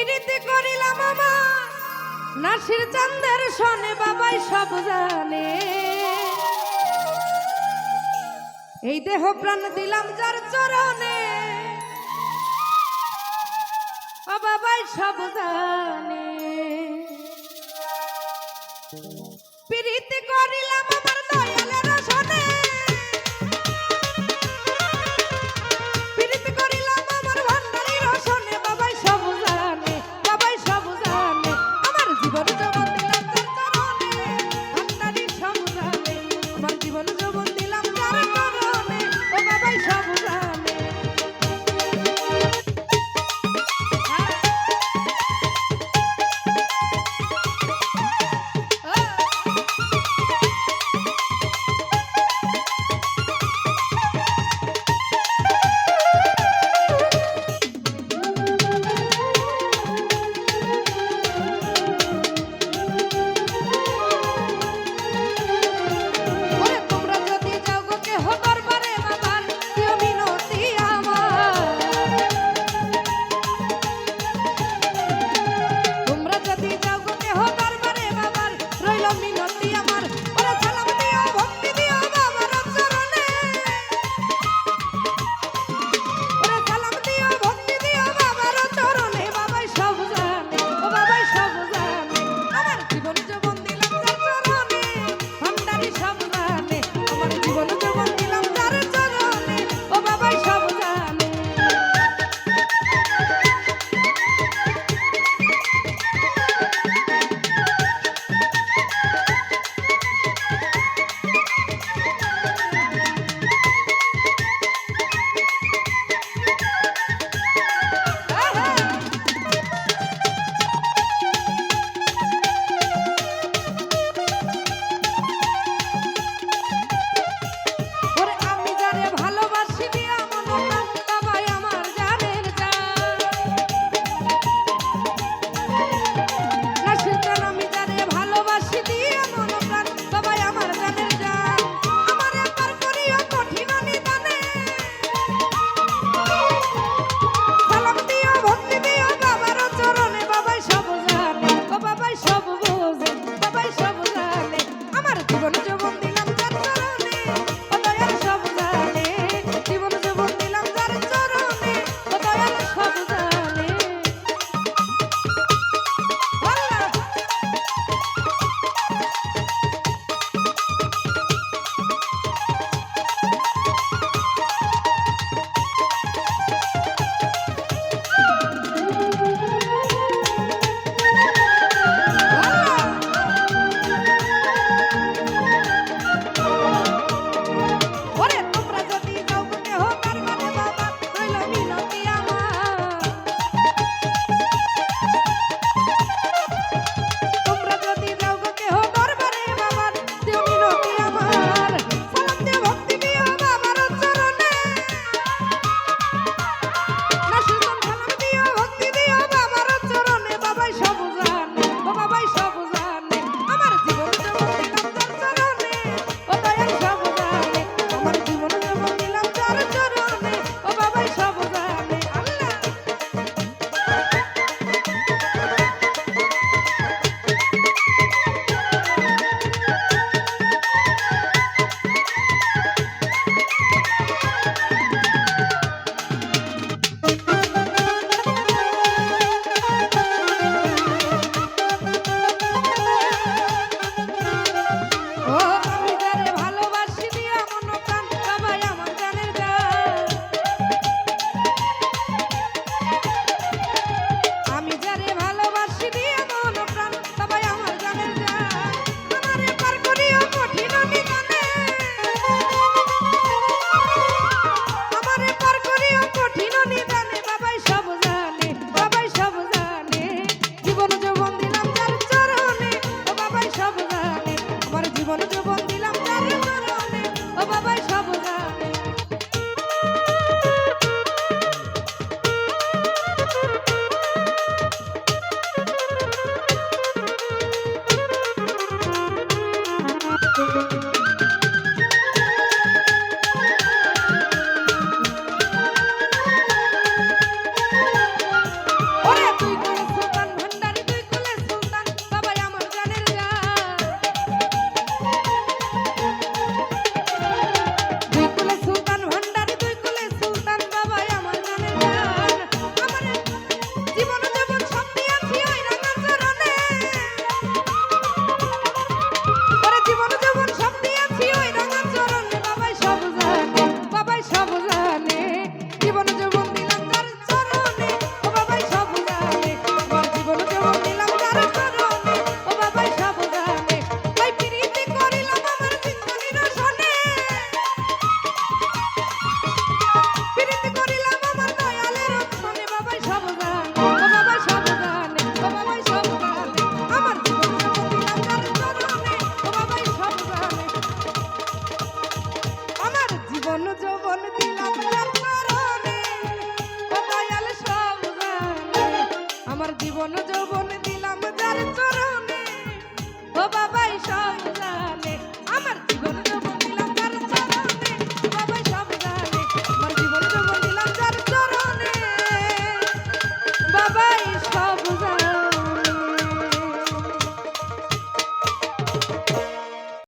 পিরিতি করিলাম আমার। নাসির চান্দের সনে বাবাই সব জানে। এই দেহ প্রাণ দিলাম যার চরণে। ও বাবাই সব জানে।